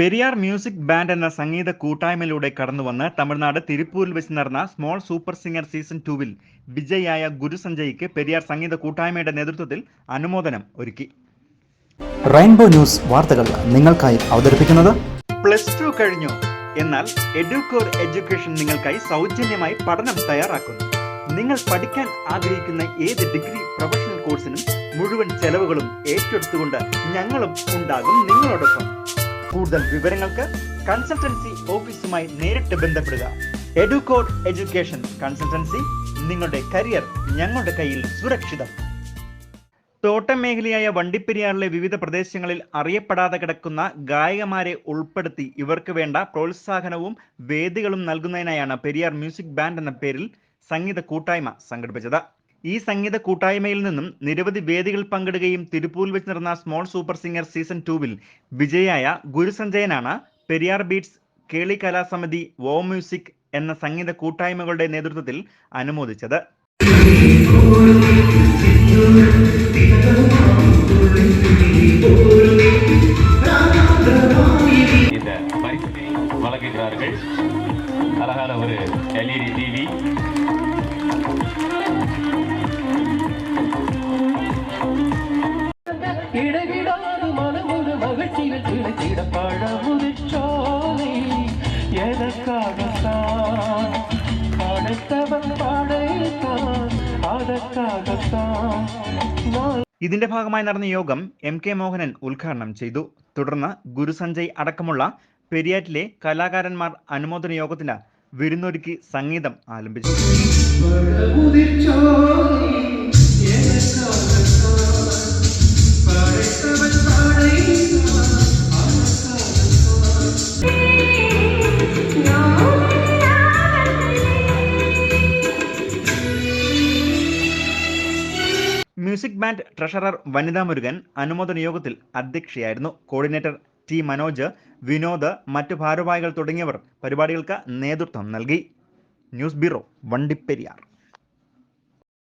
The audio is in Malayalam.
പെരിയാർ മ്യൂസിക് ബാൻഡ് എന്ന സംഗീത കൂട്ടായ്മയിലൂടെ കടന്നുവന്ന് തമിഴ്നാട് തിരുപ്പൂരിൽ വെച്ച് നടന്ന സ്മോൾ സൂപ്പർ സിംഗർ സീസൺ ടൂവിൽ വിജയായ ഗുരുസഞ്ജയ്ക്ക് പെരിയാർ സംഗീത കൂട്ടായ്മയുടെ നേതൃത്വത്തിൽ അനുമോദനം ഒരുക്കി. റെയിൻബോ ന്യൂസ് വാർത്തകൾ നിങ്ങൾക്കായി അവതരിപ്പിക്കുന്നത് പ്ലസ് ടു കഴിഞ്ഞു. എന്നാൽ എഡ്യൂക്കോർ എഡ്യൂക്കേഷൻ നിങ്ങൾക്കായി സൗജന്യമായി പഠനം തയ്യാറാക്കുന്നു. നിങ്ങൾ പഠിക്കാൻ ആഗ്രഹിക്കുന്ന ഏത് ഡിഗ്രി പ്രൊഫഷണൽ കോഴ്സിനും മുഴുവൻ ചെലവുകളും ഏറ്റെടുത്തുകൊണ്ട് ഞങ്ങളും ഉണ്ടാകും നിങ്ങളോടൊപ്പം. കൂടുതൽ വിവരങ്ങൾക്ക് കൺസൾട്ടൻസി ഓഫീസുമായി നേരിട്ട് ബന്ധപ്പെടുക. എഡ്യൂക്കോർ എഡ്യൂക്കേഷൻ കൺസൾട്ടൻസി നിങ്ങളുടെ കരിയർ ഞങ്ങളുടെ കയ്യിൽ സുരക്ഷിതം. തോട്ടം മേഖലയായ വണ്ടിപ്പെരിയാറിലെ വിവിധ പ്രദേശങ്ങളിൽ അറിയപ്പെടാതെ കിടക്കുന്ന ഗായകമാരെ ഉൾപ്പെടുത്തി ഇവർക്ക് വേണ്ട പ്രോത്സാഹനവും വേദികളും നൽകുന്നതിനായാണ് പെരിയാർ മ്യൂസിക് ബാൻഡ് എന്ന പേരിൽ സംഗീത കൂട്ടായ്മ സംഘടിപ്പിച്ചത്. ഈ സംഗീത കൂട്ടായ്മയിൽ നിന്നും നിരവധി വേദികൾ പങ്കിടുകയും തിരുപ്പൂരിൽ വെച്ച് നടന്ന സ്മോൾ സൂപ്പർ സിംഗർ സീസൺ ടൂവിൽ വിജയായ ഗുരുസഞ്ജയനാണ് പെരിയാർ ബീറ്റ്സ് കേളി കലാസമിതി വോ മ്യൂസിക് എന്ന സംഗീത കൂട്ടായ്മകളുടെ നേതൃത്വത്തിൽ അനുമോദിച്ചത് இந்த பரிசினை வழங்குகிறார்கள் அழகான ஒரு எல்இடி டிவி மனமுறு மகிழ்ச்சியில் திளைத்திட பழமுதிச்சோலை எனக்காகத்தான் படைத்தவன் படைத்தான் அதற்காகத்தான் நான் ഇതിന്റെ ഭാഗമായി നടന്ന യോഗം എം കെ മോഹനൻ ഉദ്ഘാടനം ചെയ്തു തുടർന്ന് ഗുരു സഞ്ജയ് അടക്കമുള്ള പെരിയാറ്റിലെ കലാകാരന്മാർ അനുമോദന യോഗത്തിന് വിരുന്നൊരുക്കി സംഗീതം ആലപിച്ചു മ്യൂസിക് ബാൻഡ് ട്രഷറർ വനിതാ മുരുകൻ അനുമോദന യോഗത്തിൽ അധ്യക്ഷയായിരുന്നു. കോർഡിനേറ്റർ ടി മനോജ് വിനോദ് മറ്റു ഭാരവാഹികൾ തുടങ്ങിയവർ പരിപാടികൾക്ക് നേതൃത്വം നൽകി. News bureau Vandiperiyar.